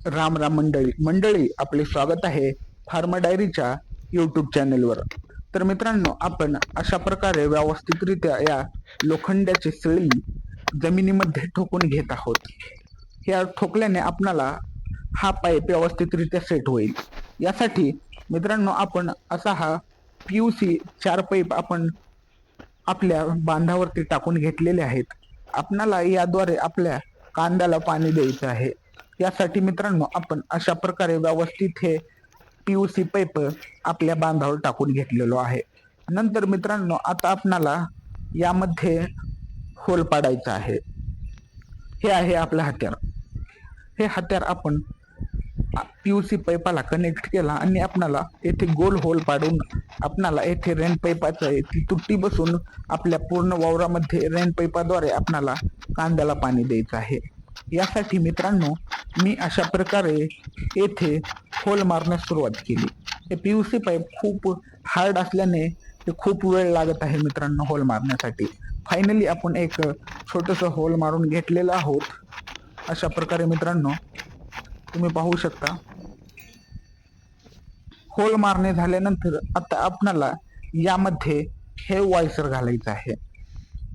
राम राम मंडळी. मंडळी आपले स्वागत आहे फार्मा डायरीच्या युट्यूब चॅनेलवर तर मित्रांनो आपण अशा प्रकारे व्यवस्थितरित्या या लोखंडाची सळी जमिनीमध्ये ठोकून घेत आहोत. या ठोकल्याने आपणाला हा पाईप व्यवस्थितरित्या सेट होईल. यासाठी मित्रांनो आपण असा हा पी यू सी चार पाईप आपण आपल्या बांधावरती टाकून घेतलेले आहेत. आपणाला याद्वारे आपल्या कांद्याला पाणी द्यायचं आहे. यासाठी मित्रांनो आपण अशा प्रकारे व्यवस्थित हे पीयूसी पाईप आपल्या बांधावर टाकून घेतलेलो आहे. नंतर मित्रांनो आता आपणाला यामध्ये होल पाडायचं आहे. हे आहे आपलं हत्यार. हे हत्यार आपण पीयूसी पाईपाला कनेक्ट केला आणि आपणाला येथे गोल होल पाडून आपणाला येथे रेन पाईपाचं ती तुट्टी बसून आपल्या पूर्ण वावरामध्ये रेन पाईपाद्वारे आपणाला कांद्याला पाणी द्यायचं आहे. यासाठी मित्रांनो मी अशा प्रकारे येथे होल मारण्यास सुरुवात केली. हे पी यूसी पाईप खूप हार्ड असल्याने ते खूप वेळ लागत आहे मित्रांनो होल मारण्यासाठी. फायनली आपण एक छोटंसं होल मारून घेतलेलं आहोत. अशा प्रकारे मित्रांनो तुम्ही पाहू शकता. होल मारणे झाल्यानंतर आता आपणाला यामध्ये हे वायसर घालायचं आहे.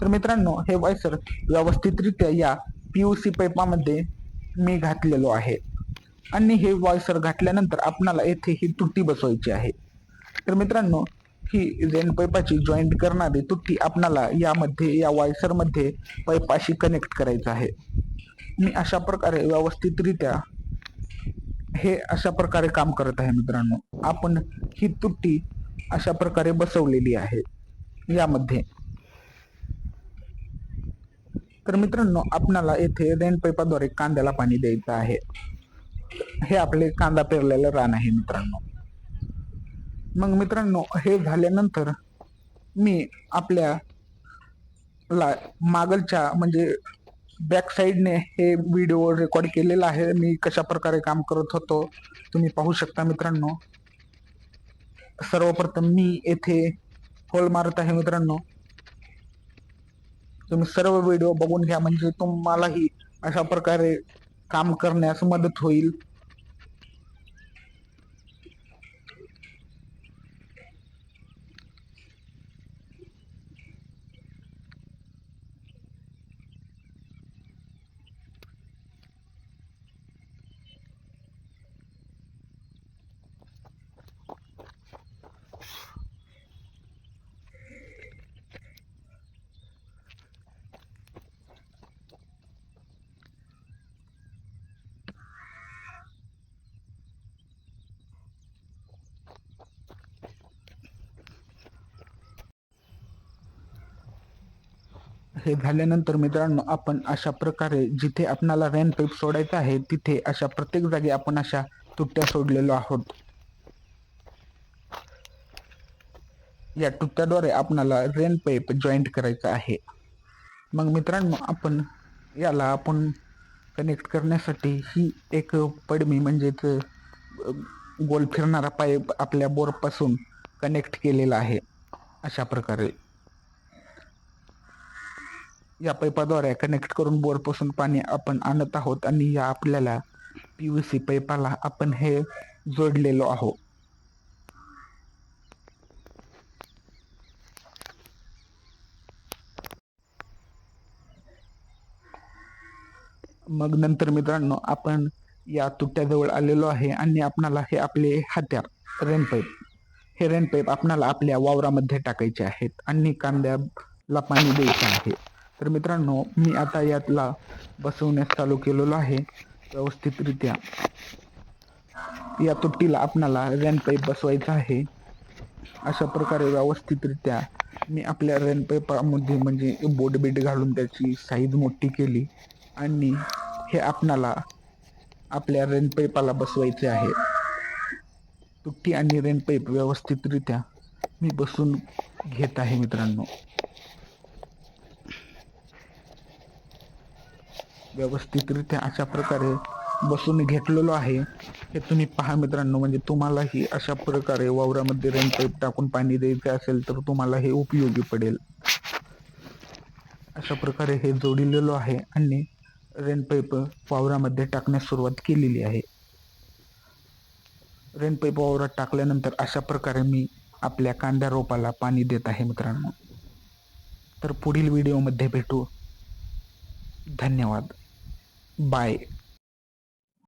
तर मित्रांनो हे वायसर व्यवस्थितरित्या या पी यू सी पाईपामध्ये मी घातलेलो आहे. आणि हे वायसर घातल्यानंतर आपणाला येथे ही तुट्टी बसवायची आहे. तर मित्रांनो ही झेन पैपाची जॉईंट करणारी तुट्टी आपणाला यामध्ये या वायसरमध्ये पैपाशी कनेक्ट करायचं आहे. मी अशा प्रकारे व्यवस्थितरित्या हे अशा प्रकारे काम करत आहे मित्रांनो. आपण ही तुट्टी अशा प्रकारे बसवलेली आहे. यामध्ये तर मित्रांनो आपणाला येथे रेन पाईपाद्वारे कांद्याला पाणी द्यायचं आहे. हे आपले कांदा पेरलेलं रान आहे मित्रांनो. मग मित्रांनो हे झाल्यानंतर मी आपल्या ला मागलच्या म्हणजे बॅक साईडने हे व्हिडिओ रेकॉर्ड केलेला आहे. मी कशा प्रकारे काम करत होतो तुम्ही पाहू शकता मित्रांनो. सर्वप्रथम मी येथे होल मारत आहे मित्रांनो. तुम्ही सर्व व्हिडिओ बघून घ्या. म्हणजे तुम्हालाही अशा प्रकारे काम करण्यास मदत होईल. हे झाल्यानंतर मित्रांनो आपण अशा प्रकारे जिथे आपणाला रेन पाईप सोडायचा आहे तिथे अशा प्रत्येक जागी आपण अशा तुट्ट्या सोडलेलो आहोत. या तुट्ट्याद्वारे आपणाला रेन पाईप जॉईंट करायचा आहे. मग मित्रांनो आपण याला आपण कनेक्ट करण्यासाठी ही एक पडमी म्हणजेच गोल फिरणारा पाईप आपल्या बोरपासून कनेक्ट केलेला आहे. अशा प्रकारे. या पैपाद्वारे कनेक्ट करून बोरपासून पाणी आपण आणत आहोत आणि या आपल्याला पी व्ही सी पाईपाला आपण हे जोडलेलो आहोत मग नंतर मित्रांनो आपण या तुट्याजवळ आलेलो आहे आणि आपणाला हे आपले हत्यार रेनपाईप हे रेनपाईप आपणाला आपल्या वावरामध्ये टाकायचे आहेत आणि कांद्याला पाणी द्यायचं आहे. तर मित्रांनो मी आता यातला बसवण्यास चालू केलेलो आहे व्यवस्थितरित्या. या तुट्टीला आपणाला रेन पाईप बसवायचा आहे. अशा प्रकारे व्यवस्थितरित्या मी आपल्या रेन पाईपामध्ये म्हणजे बोट बीट घालून त्याची साईज मोठी केली आणि हे आपणाला आपल्या रेन पाईपाला बसवायचे आहे. तुट्टी आणि रेन पाईप व्यवस्थितरित्या मी बसून घेत आहे मित्रांनो. व्यवस्थितरित्या अशा प्रकारे बसून घेतलेलो आहे. हे तुम्ही पहा मित्रांनो म्हणजे तुम्हालाही अशा प्रकारे वावरामध्ये रेन पाईप टाकून पाणी द्यायचे असेल तर तुम्हाला हे उपयोगी पडेल. अशा प्रकारे हे जोडलेलो आहे आणि रेन पाईप वावरामध्ये टाकण्यास सुरुवात केलेली आहे. रेनपाईप वावरात टाकल्यानंतर अशा प्रकारे मी आपल्या कांदा रोपाला पाणी देत आहे मित्रांनो. तर पुढील व्हिडिओमध्ये भेटू. धन्यवाद. Bye.